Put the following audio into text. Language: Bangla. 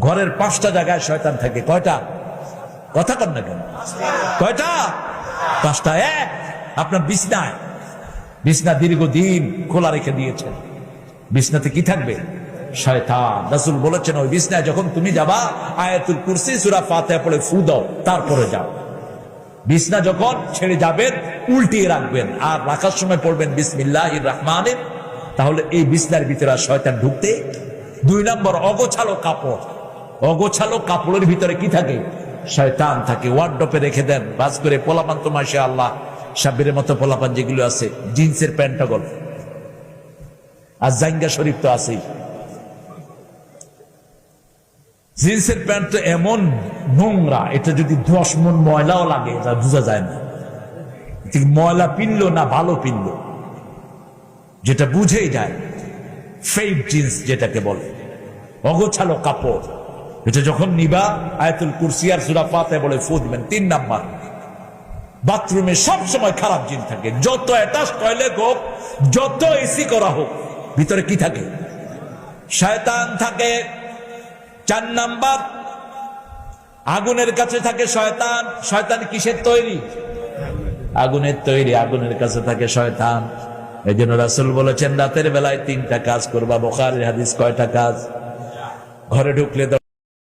ঘরের পাঁচটা জায়গায় শয়তান থাকে। কয়টা? কথা কর না কেন? কয়টা? পাঁচটা এক। আপনার বিছনায় বিছনা দীর্ঘদিন খোলা রেখে দিয়েছেন। বিছনাতে কি থাকবে? শয়তান। বলেছেন, ওই বিছনায় যখন তুমি যাবা, আয়াতুল ফাতিহা পড়ে ফু দাও, তারপরে যাও। যখন ছেড়ে যাবেন, উল্টিয়ে রাখবেন। আর রাখার সময় পড়বেন তাহলে এই বিছনার ভিতরে শয়তান ঢুকতে, দুই নম্বর অগোছালো কাপড়। অগোছালো কাপড়ের ভিতরে কি থাকে? শয়তান থাকে ওয়ার্ডপে রেখে দেন, বাস করে পোলাপান তো মাসে আল্লাহ সাব্বিরের মতো পোলাপান যেগুলো আছে, জিন্সের প্যান্টাগল। আর জাইঙ্গা শরীফ তো আছেই। জিন্সের প্যান্ট তো এমন নোংরা, এটা যদি দশ মন ময়লাও লাগে এটা বোঝা যায় না। ময়লা পিনলো না ভালো পিনলো? যেটা বুঝেই যায় ফেক জিন্স যেটাকে বলে, অগোছালো কাপড়। এটা যখন নিবা, আয়াতুল কুরসি আর সুরা ফাতে বলে ফু দিবেন, তিন নাম্বার। বাথরুমে সব সময় খারাপ জিন থাকে। যত অ্যাটাচ টয়লেট হোক, যত এসি করা হোক, ভিতরে কি থাকে? শয়তান থাকে, চার নাম্বার। আগুনের কাছে থাকে শয়তান। শয়তান কিসের তৈরি? আগুনের তৈরি, আগুনের কাছে থাকে শয়তান। এই জন্য রাসুল বলেছেন, রাতের বেলায় তিনটা কাজ করবা। বোখারের হাদিস কয়টা কাজ? ঘরে ঢুকলে